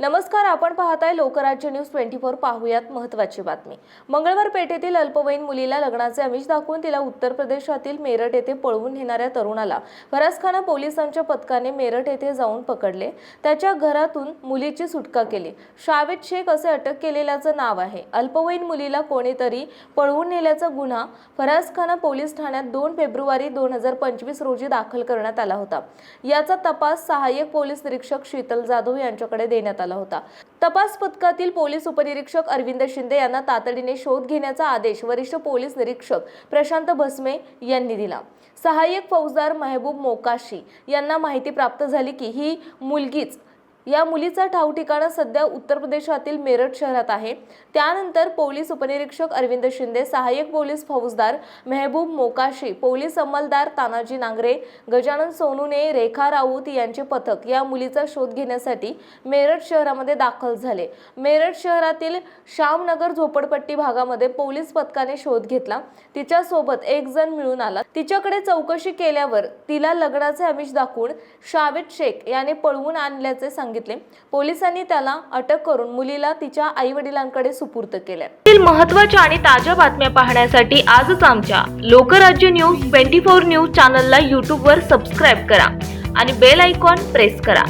नमस्कार आपण पाहताय लोकराज्य न्यूज ट्वेंटी फोर पाहूयात महत्वाची बातमी. मंगळवार पेठेतील अल्पवयीन मुलीला लग्नाचे आमिष दाखवून तिला उत्तर प्रदेशातील मेरठ येथे पळवून नेणाऱ्या तरुणाला फरासखाना पोलिसांच्या पथकाने मेरठ येथे जाऊन पकडले. त्याच्या घरातून मुलीची सुटका केली. शावेद शेख असे अटक केलेल्याचं नाव आहे. अल्पवयीन मुलीला कोणीतरी पळवून नेल्याचा गुन्हा फरासखाना पोलीस ठाण्यात दोन फेब्रुवारी दोन हजार पंचवीस रोजी दाखल करण्यात आला होता. याचा तपास सहाय्यक पोलीस निरीक्षक शीतल जाधव यांच्याकडे देण्यात आला. होता. तपास पथकातील पोलीस उपनिरीक्षक अरविंद शिंदे यांना तातडीने शोध घेण्याचा आदेश वरिष्ठ पोलीस निरीक्षक प्रशांत भस्मे यांनी दिला. सहाय्यक फौजदार मेहबूब मोकाशी यांना माहिती प्राप्त झाली की ही मुलगीच या मुलीचा ठाव ठिकाणा सध्या उत्तर प्रदेशातील मेरठ शहरात आहे. त्यानंतर पोलीस उपनिरीक्षक अरविंद शिंदे सहाय्यक पोलीस फौजदार मेहबूब मोकाशी पोलीस अंमलदार तानाजी नांगरे गजानन सोनूने रेखा राऊत यांचे पथक या मुलीचा शोध घेण्यासाठी मेरठ शहरामध्ये दाखल झाले. मेरठ शहरातील श्यामनगर झोपडपट्टी भागामध्ये पोलीस पथकाने शोध घेतला. तिच्या सोबत एक जण मिळून आला. तिच्याकडे चौकशी केल्यावर तिला लग्नाचे आमिष दाखवून शावेद शेख याने पळवून आणल्याचे सांगितले. पोलिसांनी त्याला अटक करून मुलीला तिच्या आई वडिलांकडे सुपूर्द केले. महत्त्वाच्या आणि ताज्या बातम्या पाहण्यासाठी आजच आमच्या Lokrajya news twenty four news चॅनलला यूट्यूबवर सबस्क्राईब करा आणि बेल आयकॉन प्रेस करा.